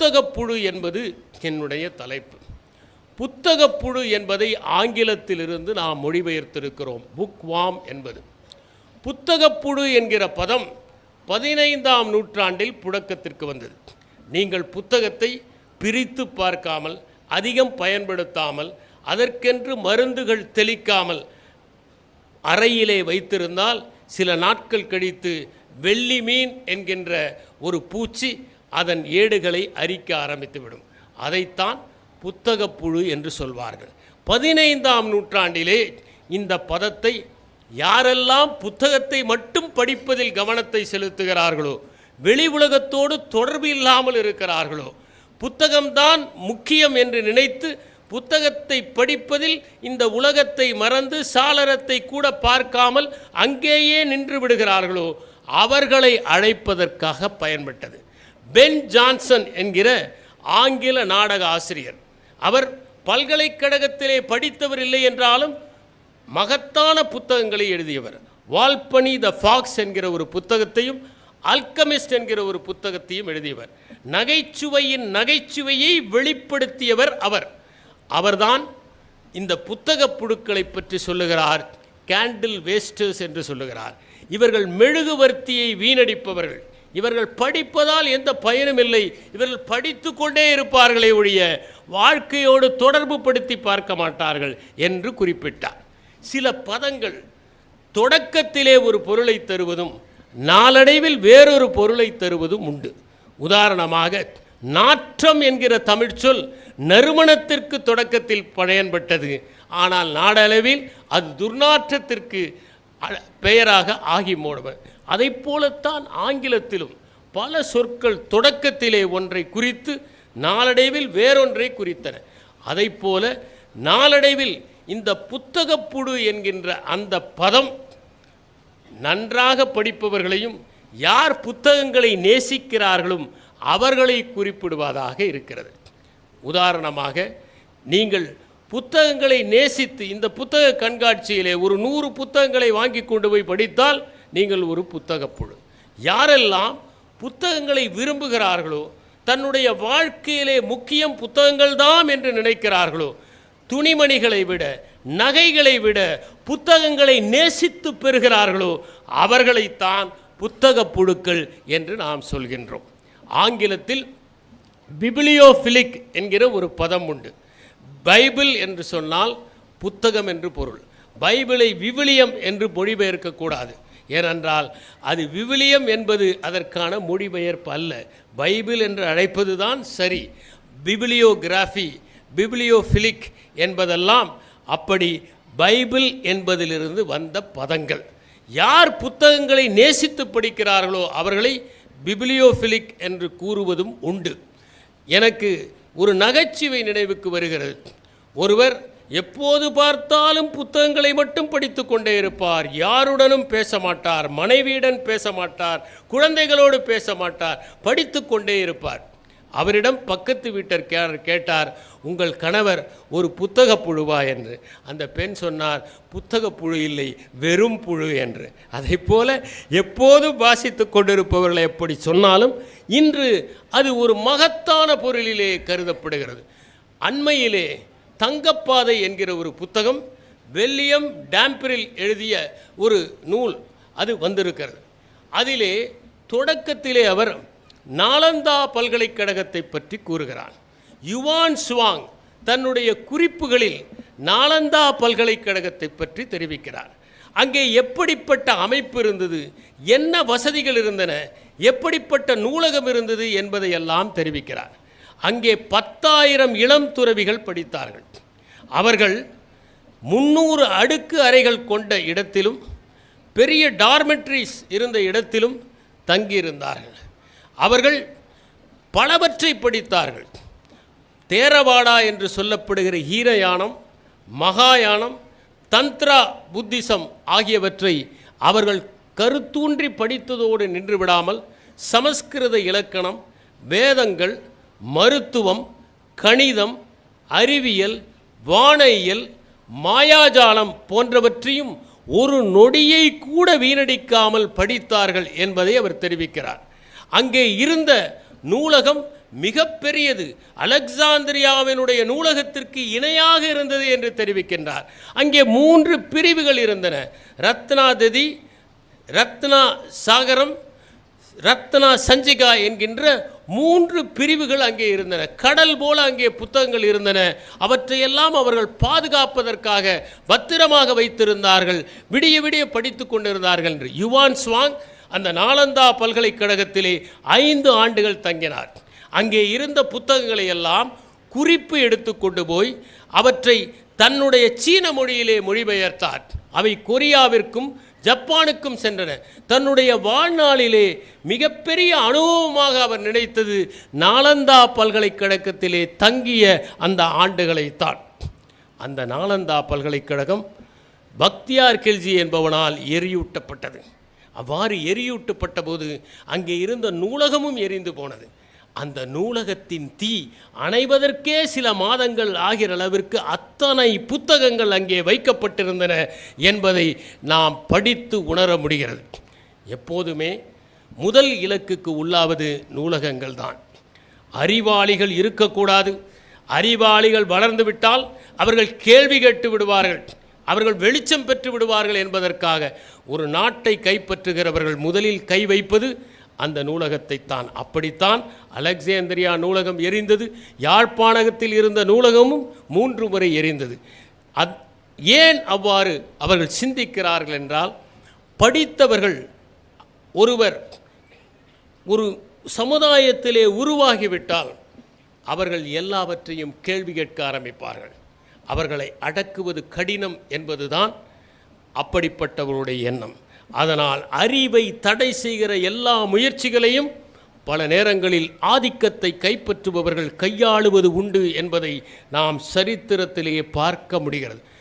புத்தகப்புழு என்பது என்னுடைய தலைப்பு. புத்தகப்புழு என்பதை ஆங்கிலத்திலிருந்து நாம் மொழிபெயர்த்திருக்கிறோம். புக் வாம் என்பது. புத்தகப்புழு என்கிற பதம் பதினைந்தாம் நூற்றாண்டில் புழக்கத்திற்கு வந்தது. நீங்கள் புத்தகத்தை பிரித்து பார்க்காமல் அதிகம் பயன்படுத்தாமல் அதற்கென்று மருந்துகள் தெளிக்காமல் அறையிலே வைத்திருந்தால் சில நாட்கள் கழித்து வெள்ளி மீன் என்கின்ற ஒரு பூச்சி அதன் ஏடுகளை அரிக்க ஆரம்பித்துவிடும். அதைத்தான் புத்தகப்புழு என்று சொல்வார்கள். பதினைந்தாம் நூற்றாண்டிலே இந்த பதத்தை யாரெல்லாம் புத்தகத்தை மட்டும் படிப்பதில் கவனத்தை செலுத்துகிறார்களோ வெளி உலகத்தோடு தொடர்பு இல்லாமல் இருக்கிறார்களோ புத்தகம்தான் முக்கியம் என்று நினைத்து புத்தகத்தை படிப்பதில் இந்த உலகத்தை மறந்து சாளரத்தை கூட பார்க்காமல் அங்கேயே நின்று விடுகிறார்களோ அவர்களை அழைப்பதற்காக பயன்பட்டது. பென் ஜான்சன் என்கிற ஆங்கில நாடக ஆசிரியர். அவர் பல்கலைக்கழகத்திலே படித்தவர் இல்லை என்றாலும் மகத்தான புத்தகங்களை எழுதியவர். வால்பனி த ஃபாக்ஸ் என்கிற ஒரு புத்தகத்தையும் அல்கமிஸ்ட் என்கிற ஒரு புத்தகத்தையும் எழுதியவர். நகைச்சுவையின் நகைச்சுவையை வெளிப்படுத்தியவர் அவர். அவர்தான் இந்த புத்தகப் புழுக்களை பற்றி சொல்லுகிறார் கேண்டில் வேஸ்டர்ஸ் என்று சொல்லுகிறார். இவர்கள் மெழுகுவர்த்தியை வீணடிப்பவர்கள். இவர்கள் படிப்பதால் எந்த பயனும் இல்லை. இவர்கள் படித்து கொண்டே இருப்பார்களே ஒழிய வாழ்க்கையோடு தொடர்பு படுத்தி பார்க்க மாட்டார்கள் என்று குறிப்பிட்டார். சில பதங்கள் தொடக்கத்திலே ஒரு பொருளை தருவதும் நாளடைவில் வேறொரு பொருளை தருவதும் உண்டு. உதாரணமாக நாற்றம் என்கிற தமிழ்ச்சொல் நறுமணத்திற்கு தொடக்கத்தில் பயன்பட்டது. ஆனால் நாடளவில் அது துர்நாற்றத்திற்கு அ- பெயராக ஆகி மூடுவர் அதைப் போலத்தான் ஆங்கிலத்திலும் பல சொற்கள் தொடக்கத்திலே ஒன்றை குறித்து நாளடைவில் வேறொன்றை குறித்தன. அதைப் போல நாளடைவில் இந்த புத்தகப்புழு என்கின்ற அந்த பதம் நன்றாக படிப்பவர்களையும் யார் புத்தகங்களை நேசிக்கிறார்களும் அவர்களை குறிப்பிடுவதாக இருக்கிறது. உதாரணமாக நீங்கள் புத்தகங்களை நேசித்து இந்த புத்தக கண்காட்சியிலே ஒரு நூறு புத்தகங்களை வாங்கி கொண்டு போய் படித்தால் நீங்கள் ஒரு புத்தகப்புழு யாரெல்லாம் புத்தகங்களை விரும்புகிறார்களோ தன்னுடைய வாழ்க்கையிலே முக்கியம் புத்தகங்கள் தாம் என்று நினைக்கிறார்களோ துணிமணிகளை விட நகைகளை விட புத்தகங்களை நேசித்து பெறுகிறார்களோ அவர்களைத்தான் புத்தக புழுக்கள் என்று நாம் சொல்கின்றோம். ஆங்கிலத்தில் பிபிலியோஃபிலிக் என்கிற ஒரு பதம் உண்டு. பைபிள் என்று சொன்னால் புத்தகம் என்று பொருள். பைபிளை விவிலியம் என்று மொழிபெயர்க்கக்கூடாது ஏனென்றால் அது விவிலியம் என்பது அதற்கான மொழிபெயர்ப்பு அல்ல. பைபிள் என்று அழைப்பது தான் சரி. பிபிலியோகிராஃபி பிபிலியோஃபிலிக் என்பதெல்லாம் அப்படி பைபிள் என்பதிலிருந்து வந்த பதங்கள். யார் புத்தகங்களை நேசித்து படிக்கிறார்களோ அவர்களை பிபிலியோஃபிலிக் என்று கூறுவதும் உண்டு. எனக்கு ஒரு நகைச்சுவை நினைவுக்கு வருகிறது. ஒருவர் எப்போது பார்த்தாலும் புத்தகங்களை மட்டும் படித்து கொண்டே இருப்பார். யாருடனும் பேச மாட்டார். மனைவியுடன் பேச மாட்டார். குழந்தைகளோடு பேச மாட்டார். படித்து கொண்டே இருப்பார். அவரிடம் பக்கத்து வீட்டர் கேட்டார் உங்கள் கணவர் ஒரு புத்தக புழுவா? என்று. அந்த பெண் சொன்னார் புத்தக புழு இல்லை வெறும் புழு என்று. அதை போல எப்போதும் வாசித்து கொண்டிருப்பவர்களை எப்படி சொன்னாலும் இன்று அது ஒரு மகத்தான பொருளிலே கருதப்படுகிறது. அண்மையிலே தங்கப்பாதை என்கிற ஒரு புத்தகம் வெல்லியம் டாம்பிரில் எழுதிய ஒரு நூல் அது வந்திருக்கிறது. அதிலே தொடக்கத்திலே அவர் நாலந்தா பல்கலைக்கழகத்தை பற்றி கூறுகிறார். யுவான் சுவாங் தன்னுடைய குறிப்புகளில் நாலந்தா பல்கலைக்கழகத்தை பற்றி தெரிவிக்கிறார். அங்கே எப்படிப்பட்ட அமைப்பு இருந்தது என்ன வசதிகள் இருந்தன எப்படிப்பட்ட நூலகம் இருந்தது என்பதையெல்லாம் தெரிவிக்கிறார். அங்கே பத்தாயிரம் இளம் துறவிகள் படித்தார்கள். அவர்கள் முன்னூறு அடுக்கு அறைகள் கொண்ட இடத்திலும் பெரிய டார்மெட்ரிஸ் இருந்த இடத்திலும் தங்கியிருந்தார்கள். அவர்கள் பலவற்றை படித்தார்கள். தேரவாடா என்று சொல்லப்படுகிற ஹீரயானம் மகாயானம் தந்த்ரா புத்திசம் ஆகியவற்றை அவர்கள் கருத்தூன்றி படித்ததோடு நின்று விடாமல் சமஸ்கிருத இலக்கணம் வேதங்கள் மருத்துவம் கணிதம் அறிவியல் வானியல் மாயாஜாலம் போன்றவற்றையும் ஒரு நொடியை கூட வீணடிக்காமல் படித்தார்கள் என்பதை அவர் தெரிவிக்கிறார். அங்கே இருந்த நூலகம் மிகப்பெரியது அலெக்சாந்திரியாவினுடைய நூலகத்திற்கு இணையாக இருந்தது என்று தெரிவிக்கின்றார். அங்கே மூன்று பிரிவுகள் இருந்தன. ரத்னாததி ரத்னா சாகரம் ரத்னா சஞ்சிகா என்கின்ற மூன்று பிரிவுகள் அங்கே இருந்தன. கடல் போல அங்கே புத்தகங்கள் இருந்தன. அவற்றையெல்லாம் அவர்கள் பாதுகாப்பதற்காக பத்திரமாக வைத்திருந்தார்கள். விடிய விடிய படித்து கொண்டிருந்தார்கள் என்று. யுவான் ஸ்வாங் அந்த நாலந்தா பல்கலைக்கழகத்திலே ஐந்து ஆண்டுகள் தங்கினார். அங்கே இருந்த புத்தகங்களை எல்லாம் குறிப்பு எடுத்து கொண்டு போய் அவற்றை தன்னுடைய சீன மொழியிலே மொழிபெயர்த்தார். அவை கொரியாவிற்கும் ஜப்பானுக்கும் சென்றன. தன்னுடைய வாழ்நாளிலே மிகப்பெரிய அனுபவமாக அவர் நினைத்தது நாலந்தா பல்கலைக்கழகத்திலே தங்கிய அந்த ஆண்டுகளைத்தான். அந்த நாலந்தா பல்கலைக்கழகம் பக்தியார் கெல்ஜி என்பவனால் எரியூட்டப்பட்டது. அவ்வாறு எரியூட்டப்பட்ட போது அங்கே இருந்த நூலகமும் எரிந்து போனது. அந்த நூலகத்தின் தீ அணைவதற்கே சில மாதங்கள் ஆகிற அளவிற்கு அத்தனை புத்தகங்கள் அங்கே வைக்கப்பட்டிருந்தன என்பதை நாம் படித்து உணர முடிகிறது. எப்போதுமே முதல் இலக்குக்கு உள்ளாவது நூலகங்கள் தான். அறிவாளிகள் இருக்கக்கூடாது. அறிவாளிகள் வளர்ந்து விட்டால் அவர்கள் கேள்வி கேட்டு விடுவார்கள். அவர்கள் வெளிச்சம் பெற்று விடுவார்கள் என்பதற்காக ஒரு நாட்டை கைப்பற்றுகிறவர்கள் முதலில் கை வைப்பது அந்த நூலகத்தை தான். அப்படித்தான் அலெக்சாந்திரியா நூலகம் எரிந்தது. யாழ்ப்பாணத்தில் இருந்த நூலகமும் மூன்று முறை எரிந்தது. அத் ஏன் அவ்வாறு அவர்கள் சிந்திக்கிறார்கள் என்றால் படித்தவர்கள் ஒருவர் ஒரு சமுதாயத்திலே உருவாகிவிட்டால் அவர்கள் எல்லாவற்றையும் கேள்வி கேட்க ஆரம்பிப்பார்கள். அவர்களை அடக்குவது கடினம் என்பதுதான் அப்படிப்பட்டவருடைய எண்ணம். அதனால் அறிவை தடை செய்கிற எல்லா முயற்சிகளையும் பல நேரங்களில் ஆதிக்கத்தை கைப்பற்றுபவர்கள் கையாளுவது உண்டு என்பதை நாம் சரித்திரத்திலேயே பார்க்க முடிகிறது.